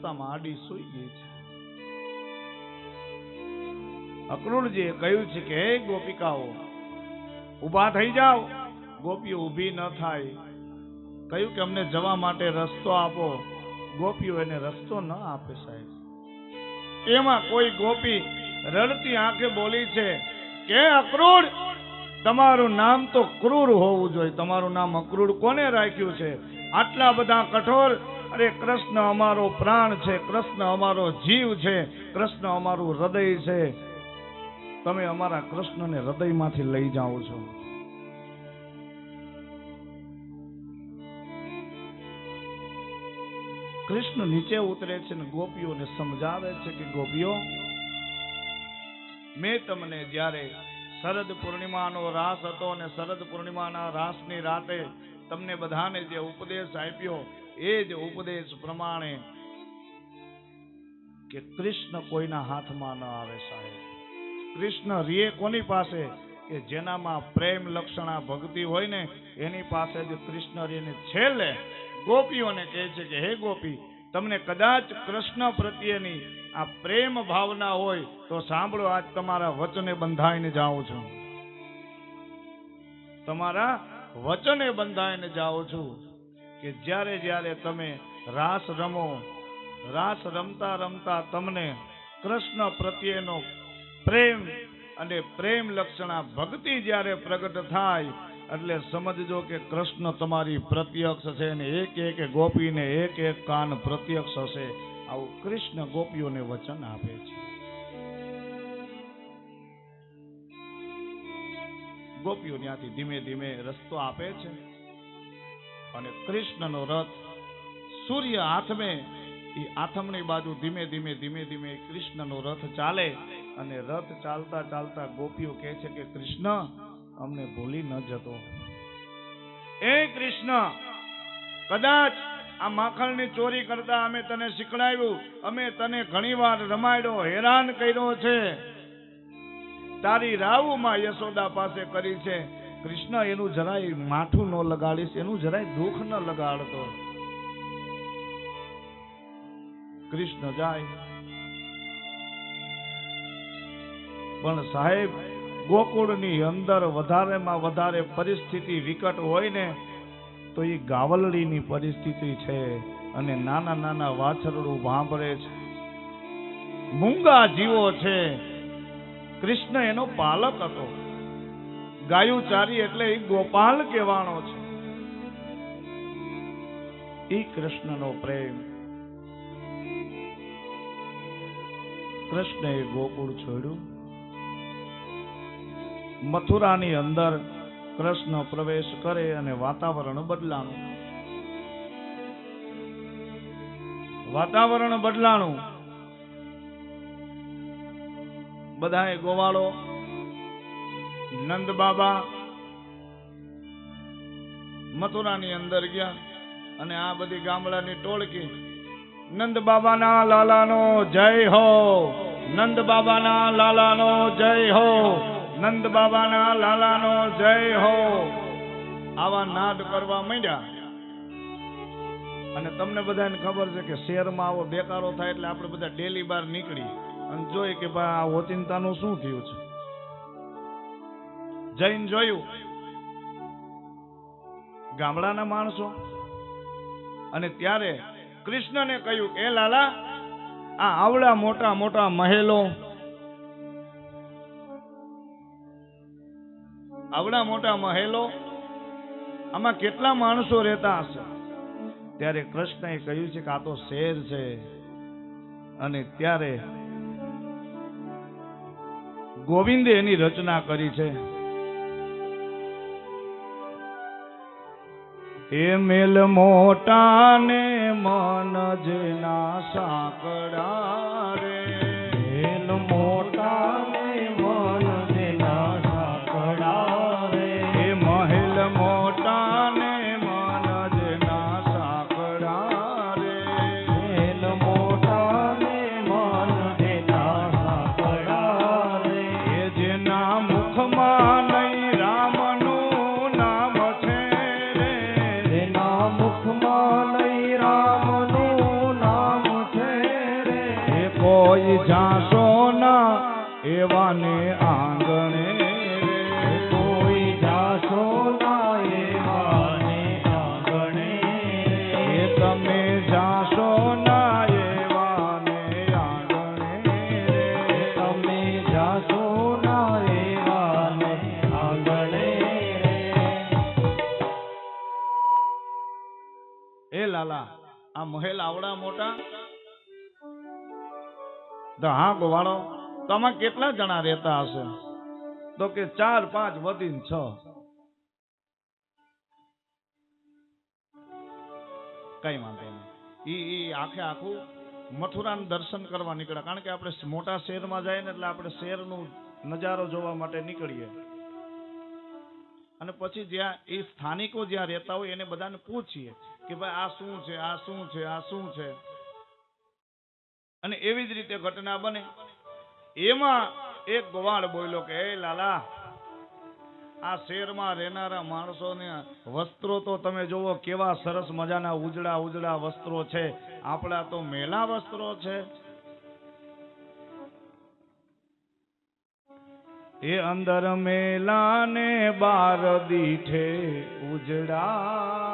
રસ્તામાં આડી સૂઈ ગઈ છે. અક્રૂરજીએ કહ્યું છે કે, હે ગોપિકાઓ, ઊભા થઈ જાઓ. ગોપીઓ ઊભી ન થાય. કહ્યું કે, અમને જવા માટે રસ્તો આપો. ગોપીઓ એને રસ્તો ન આપે સાહેબ. એમાં કોઈ ગોપી રડતી આંખે બોલી છે કે અક્રૂર તમારું નામ તો ક્રૂર હોવું જોઈએ. તમારું નામ અક્રૂર કોને રાખ્યું છે? આટલા બધા કઠોર અરે કૃષ્ણ અમારો પ્રાણ છે, કૃષ્ણ અમારો જીવ છે, કૃષ્ણ અમારું હૃદય છે. તમે અમારા કૃષ્ણને હૃદયમાંથી લઈ જાઓ છો. કૃષ્ણ નીચે ઉતરે છે ને ગોપીઓને સમજાવે છે કે ગોપીઓ, મેં તમને જ્યારે શરદ પૂર્ણિમાનો રાસ હતો અને શરદ પૂર્ણિમાના રાસની રાતે તમને બધાને જે ઉપદેશ આપ્યો એ જ ઉપદેશ પ્રમાણે કે કૃષ્ણ કોઈના હાથમાં ન આવે સાહેબ. કૃષ્ણ રીએ કોની પાસે? કે જેનામાં પ્રેમ લક્ષણા ભક્તિ હોય ને, એની પાસે જ કૃષ્ણ રીને છેલ્લે ગોપીઓને કહે છે કે, હે ગોપી, તમને કદાચ કૃષ્ણ પ્રત્યેની આ પ્રેમ ભાવના હોય, તો સાંભળો, આજ તમારા વચને બંધાઈને જાઉં છું. તમારા વચને બંધાઈને જાઉં છું. કે જ્યારે જ્યારે તમે રાસ રમો, રાસ રમતા રમતા તમને કૃષ્ણ પ્રત્યેનો પ્રેમ અને પ્રેમ લક્ષણા ભક્તિ જ્યારે પ્રગટ થાય, એટલે સમજજો કે કૃષ્ણ તમારી પ્રત્યક્ષ છે ને એક એક ગોપીને એક એક કાન પ્રત્યક્ષ હશે. આવું કૃષ્ણ ગોપીઓને વચન આપે છે. ગોપીઓ ત્યાંથી ધીમે ધીમે રસ્તો આપે છે. અને કૃષ્ણનો રથ સૂર્ય આથમે એ આથમણી બાજુ ધીમે ધીમે ધીમે ધીમે કૃષ્ણનો રથ ચાલે અને રથ ચાલતા ચાલતા ગોપીઓ કહે છે કે, કૃષ્ણ, અમને ભૂલી ન જતો. એ કૃષ્ણ, કદાચ આ માખણની ચોરી કરતા અમે તને શીખડાવ્યું, અમે તને ઘણીવાર રમાડ્યો, હેરાન કર્યો છે. તારી રાવુમાં યશોદા પાસે કરી છે. કૃષ્ણ એનું જરાય માથું ન લગાડીશ, એનું જરાય દુઃખ ન લગાડતો. કૃષ્ણ જાય. પણ સાહેબ, ગોકુળની અંદર વધારેમાં વધારે પરિસ્થિતિ વિકટ હોય ને, તો એ ગાવલડીની પરિસ્થિતિ છે અને નાના નાના વાછરડું ભાંભરે છે. મૂંગા જીવો છે. કૃષ્ણ એનો પાલક હતો. ગાયું ચારી એટલે એ ગોપાલ કહેવાનો છે. ઈ કૃષ્ણનો પ્રેમ. કૃષ્ણએ ગોકુળ છોડ્યું. મથુરાની અંદર કૃષ્ણ પ્રવેશ કરે અને વાતાવરણ બદલાણું. વાતાવરણ બદલાણું. બધાએ ગોવાળો નંદ બાબા મથુરાની અંદર ગયા અને આ બધી ગામડાની ટોળકી, નંદ બાબાના લાલાનો જય હો, નંદ બાબાના લાલાનો જય હો, નંદ બાબાના લાલાનો જય હો. આવા નાદ કરવા માંડ્યા. અને તમને બધાને ખબર છે કે શહેરમાં આવો બેકારો થાય એટલે આપણે બધા ડેલી બહાર નીકળી અને જોઈએ કે ભાઈ આ ઓચિંતાનું શું થયું છે? જઈને જોયું. ગામડાના માણસો. અને ત્યારે કૃષ્ણને કહ્યું કે લાલા, આ આવડા મોટા મોટા મહેલો. આવડા મોટા મહેલો, આમાં કેટલા માણસો રહેતા હશે? ત્યારે કૃષ્ણએ કહ્યું છે કે આ તો શેર છે. અને ત્યારે ગોવિંદે એની રચના કરી છે. એ મેલ મોટા ને મન જેના સાંકડા રે. મેલ મોટા કોઈ જાસો ના એવાને આંગણે. કોઈ જાસો તમે જાશો ના આંગણે. તમે લાલા, આ મહેલ આવડા મોટા તો હા ગોવાળો તો આમાં કેટલા જણા રહેતા હશે? તો કે ચાર, પાંચ, વધીને છ. કઈ વાંધો નહીં. એ એ આખે આખું મથુરાનું દર્શન કરવા નીકળ્યા. કારણ કે આપણે મોટા શહેરમાં જાય ને એટલે આપણે શહેરનું નજારો જોવા માટે નીકળીએ. અને પછી જ્યાં એ સ્થાનિકો જ્યાં રહેતા હોય એને બધાને પૂછીએ કે ભાઈ આ શું છે, આ શું છે, આ શું છે? અને એવી જ રીતે ઘટના બને. એમાં એક ગોવાળ બોલ્યો કે લાલા, આ શહેરમાં રહેનારા માણસોને વસ્ત્રો તો તમે જોવો કેવા સરસ મજાના ઉજળા ઉજળા વસ્ત્રો છે. આપણા તો મેલા વસ્ત્રો છે. એ અંદર મેલા ને બાર દીઠે ઉજળા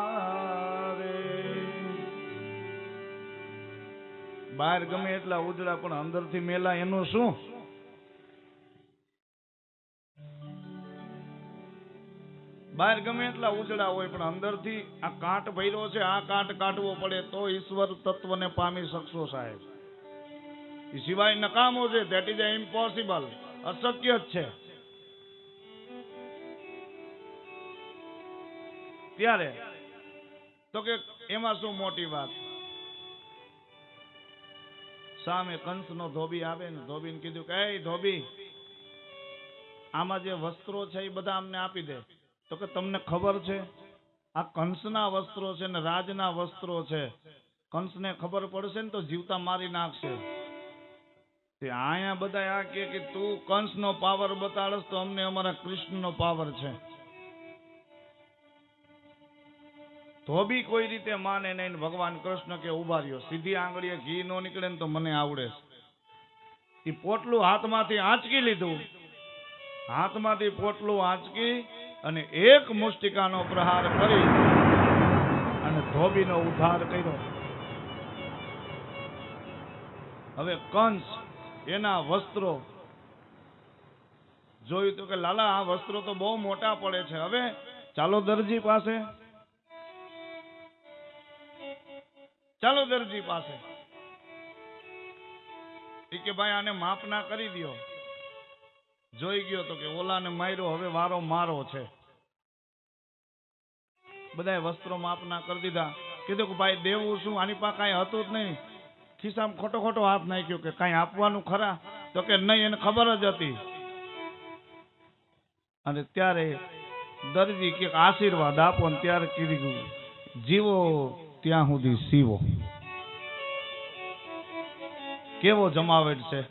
બહાર ગમે એટલા ઉજળા, પણ અંદરથી મેલા એનું શું? બહાર ગમે એટલા ઉજળા હોય, પણ અંદરથી આ કાંટ ભર્યો છે, આ કાંટ કાઢવો પડે, તો ઈશ્વર તત્વને પામી શકશો સાહેબ. એ સિવાય નકામો છે ધેટ ઇઝ ઇમ્પોસિબલ અશક્ય જ છે. ત્યારે, તો કે, એમાં શું મોટી વાત? સામે કંસનો ધોબી આવે ને ધોબીને કીધું કે ધોબી, આમાં જે વસ્ત્રો છે એ બધા અમને આપી દે. તો કે, તમને ખબર છે? આ કંસના વસ્ત્રો છે ને રાજના વસ્ત્રો છે. કંસને ખબર પડશે ને તો જીવતા મારી નાખશે. તે અહીંયા બધા આ કે તું કંસનો પાવર બતાડસ તો અમને અમારા કૃષ્ણનો પાવર છે. ધોબી કોઈ રીતે માને નહીં ભગવાન કૃષ્ણ કે ઊભા રહ્યો. સીધી આંગળીએ ઘી નો નીકળે ને તો મને આવડે એ પોટલું હાથમાંથી આંચકી લીધું. હાથમાંથી પોટલું આંચકી અને એક મુષ્ટિકાનો પ્રહાર કરી અને ધોબીનો ઉદ્ધાર કર્યો. હવે કંસ એના વસ્ત્રો જોયું તો કે લાલા, આ વસ્ત્રો તો બહુ મોટા પડે છે. હવે ચાલો દરજી પાસે ચાલો દરજી પાસે. કે ભાઈ આને માપ ના કરી દ્યો. જોઈ ગયો તો કે ઓલાને માર્યો, હવે વારો મારો છે. બધાએ વસ્ત્રો માપ ના કરી દીધા. કીધું કે ભાઈ દેવું શું? આની પાસે કાંઈ હતું જ નહીં. ખિસ્સામાં ખોટો ખોટો હાથ નાખ્યો કે કાંઈ આપવાનું ખરા? તો કે નહીં, એને ખબર જ હતી. અને ત્યારે દરજી કે આશીર્વાદ આપો ને ત્યારે કીધું, જીવો ત્યાં સુધી સીવો. કેવો જમાવટ છે?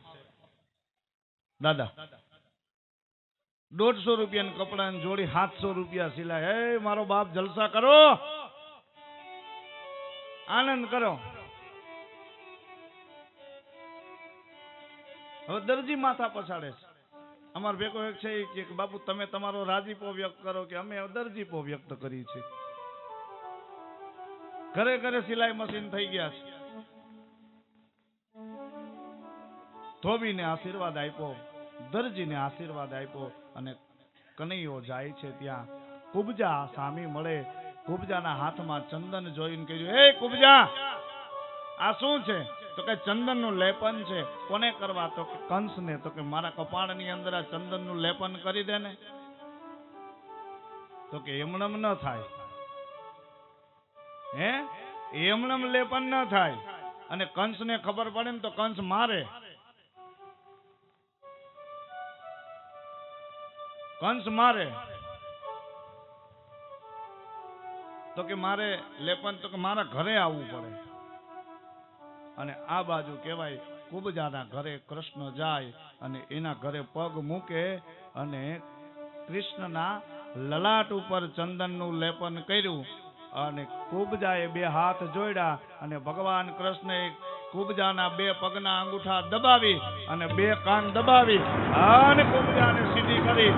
દાદા, દોઢસો રૂપિયાના કપડાની જોડી સાતસો રૂપિયા સિલાય હે, મારો બાપ જલસા કરો. આનંદ કરો. હવે દરજી માથા પછાડે છે. અમાર ભેગો એક છે કે, બાપુ, તમે તમારો રાજીપો વ્યક્ત કરો કે અમે દરજીપો વ્યક્ત કરી છે. ઘરે ઘરે સિલાઈ મશીન થઈ ગયા છે. ધોબીને આશીર્વાદ આપ્યો, દરજીને આશીર્વાદ આપ્યો અને કનૈયો જાય છે ત્યાં. કુબજા સામી મળે, કુબજાના હાથમાં ચંદન જોઈને કહ્યું, હે કુબજા, આ શું છે? તો કે ચંદનનું લેપન છે. કોને કરવા? તો કે કંસને. તો કે મારા કપાળની અંદર આ ચંદનનું લેપન કરી દે ને. તો કે એમણમ ન થાય. હે? એમણમ લેપન ન થાય. અને કંસને ખબર પડે ને તો કંસ મારે. કંસ મારે. તો કે મારે લેપન, તો કે મારા ઘરે આવવું પડે. અને આ બાજુ કહેવાય કુબજાના ઘરે કૃષ્ણ જાય અને એના ઘરે પગ મૂકે અને કૃષ્ણના લલાટ ઉપર ચંદનનું લેપન કર્યું. અને કુબજાએ બે હાથ જોડ્યા અને ભગવાન કૃષ્ણએ કુબજાના બે પગના અંગૂઠા દબાવી અને બે કાન દબાવી અને કુબજાને સીધી કરી.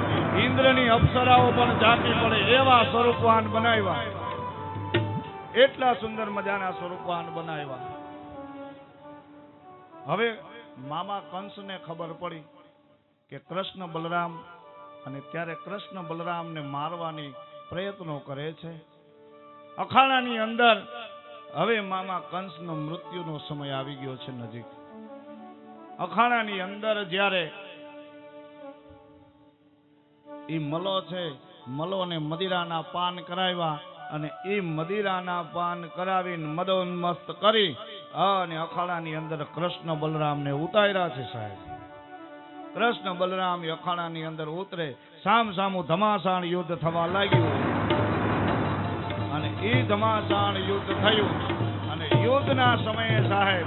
ઇન્દ્રની અપ્સરાઓ પણ જાતી પડે એવા સ્વરૂપવાન બનાવ્યા. એટલા સુંદર મજાના સ્વરૂપવાન બનાવ્યા. હવે મામા કંસને ખબર પડી કે કૃષ્ણ બલરામ અને ત્યારે કૃષ્ણ બલરામને મારવાની પ્રયત્નો કરે છે. અખાડાની અંદર હવે મામા કંસનો મૃત્યુનો સમય આવી ગયો છે નજીક. અખાડાની અંદર જ્યારે એ મલો છે, મલોને મદિરાના પાન કરાવ્યા અને એ મદિરાના પાન કરાવીને મદોન્મસ્ત કરી અને અખાડાની અંદર કૃષ્ણ બલરામને ઉતાર્યા છે સાહેબ. કૃષ્ણ બલરામ અખાડાની અંદર ઉતરે સામ સામું ધમાસાણ યુદ્ધ થવા લાગ્યું. એ ઘમાસાણ યુદ્ધ થયું. અને યુદ્ધના સમયે સાહેબ,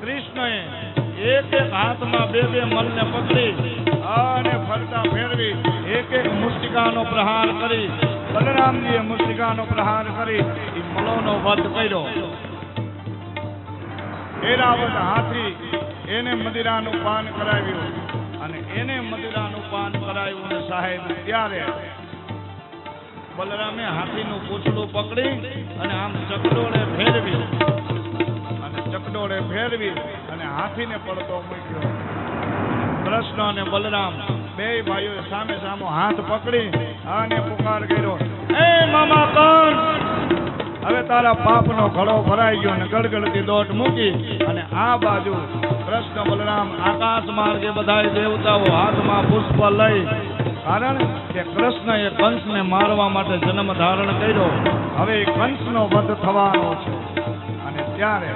કૃષ્ણએ એક એક હાથમાં બે બે મલને પકડી અને ફરતા ફેરવી, એક એક મુષ્ટિકાનો પ્રહાર કરી, બલરામજીએ મુષ્ટિકાનો પ્રહાર કરી, એ મલોનો વધ કર્યો. એરાવત હાથી એને મદિરાનું પાન કરાવ્યું. અને એને મદિરાનું પાન કરાવ્યું સાહેબ, ત્યારે બલરામે હાથીનું પૂછડું પકડી અને આમ ચકડોળે ફેરવી અને ચકડોળે ફેરવી અને હાથીને પડતો મૂક્યો. કૃષ્ણ અને બલરામ બે ભાઈઓ સામે સામો હાથ પકડી અને પુકાર કર્યો. એ મામા કોણ? હવે તારા પાપનો ઘડો ભરાઈ ગયો અને ગડગડતી દોટ મૂકી અને આ બાજુ કૃષ્ણ બલરામ આકાશ માર્ગે બધા દેવતાઓ હાથમાં પુષ્પ લઈ કારણ કે કૃષ્ણએ કંસને મારવા માટે જન્મ ધારણ કર્યો. હવે કંસનો વધ થવાનો છે. અને ત્યારે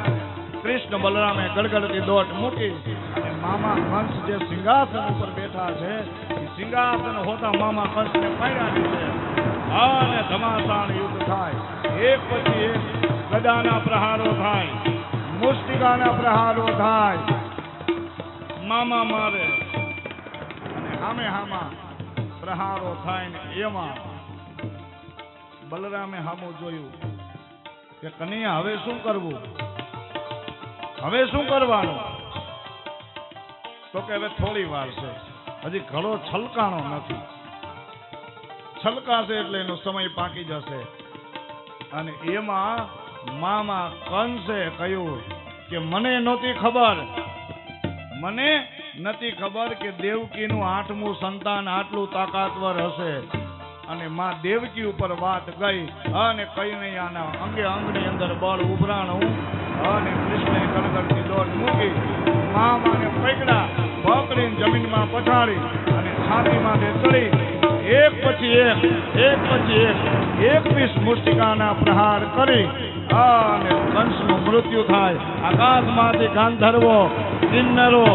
કૃષ્ણ બલરામે ગડગડતી દોટ મૂકી અને મામા કંસ જે સિંહાસન ઉપર બેઠા છે સિંહાસન હોતા મામા કંસને પાડ્યા છે. અને ધમાસાણ યુદ્ધ થાય. એક પછી એક ગદાના પ્રહારો થાય. મુષ્ટિકાના પ્રહારો થાય. મામા મારે. અને હામે હામા પ્રહારો થાય ને એમાં બલરામે હામો જોયું કે કનૈયા, હવે શું કરવું? હવે શું કરવાનું? તો કે હવે થોડી વાર છે. હજી ઘડો છલકાણો નથી. છલકાશે એટલે એનો સમય પાકી જશે. અને એમાં મામા કંસે કહ્યું કે, મને નહોતી ખબર. મને નથી ખબર કે દેવકીનું આઠમું સંતાન આટલું તાકાતવર હશે. અને માં દેવકી ઉપર વાત ગઈ અને કૈનૈયાના અંગે અંગની અંદર બળ ઉભરાણું અને કૃષ્ણે ગળગળતી દોટ મૂકી. મામાને પકડા પકડીને જમીનમાં પછાડી અને છાતી માટે ચડી. એક પછી એક એક પછી એક, એકવીસ મુષ્ટિકાના પ્રહાર કરી. અને કંસનું મૃત્યુ થાય. આકાશમાંથી ગાંધર્વો, કિન્નરો,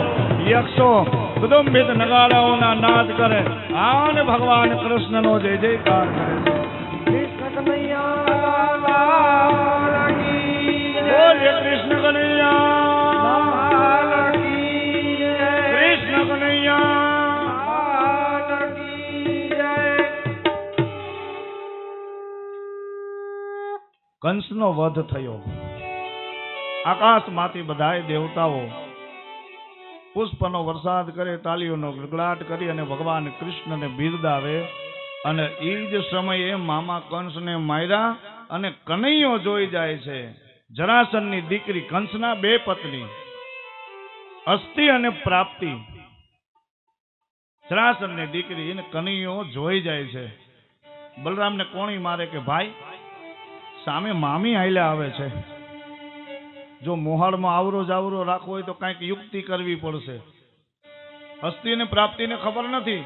યક્ષો, કુદુંબિત નગારાઓના નાદ કરે. અને ભગવાન કૃષ્ણનો જય જયકાર કરે કૃષ્ણ કનૈયા. કંસનો વધ થયો. આકાશમાંથી બધાય દેવતાઓ પુષ્પનો વરસાદ કરે, તાલીઓનો ગડગડાટ કરી અને ભગવાન કૃષ્ણને બિરદાવે અને એ જ સમયે મામા કંસને માર્યા અને કનૈયો જોઈ જાય છે. જરાસનની દીકરી કંસના બે પત્ની. અસ્થિ અને પ્રાપ્તિ. જરાસનની દીકરી એને કનૈયો જોઈ જાય છે. બલરામને કોણી મારે કે, ભાઈ સામે મામી હાલ્યા આવે છે. જો મોહાળમાં આવરો જાવરો રાખવો હોય તો કાંઈક યુક્તિ કરવી પડશે. હસ્તી અને પ્રાપ્તિને ખબર નથી.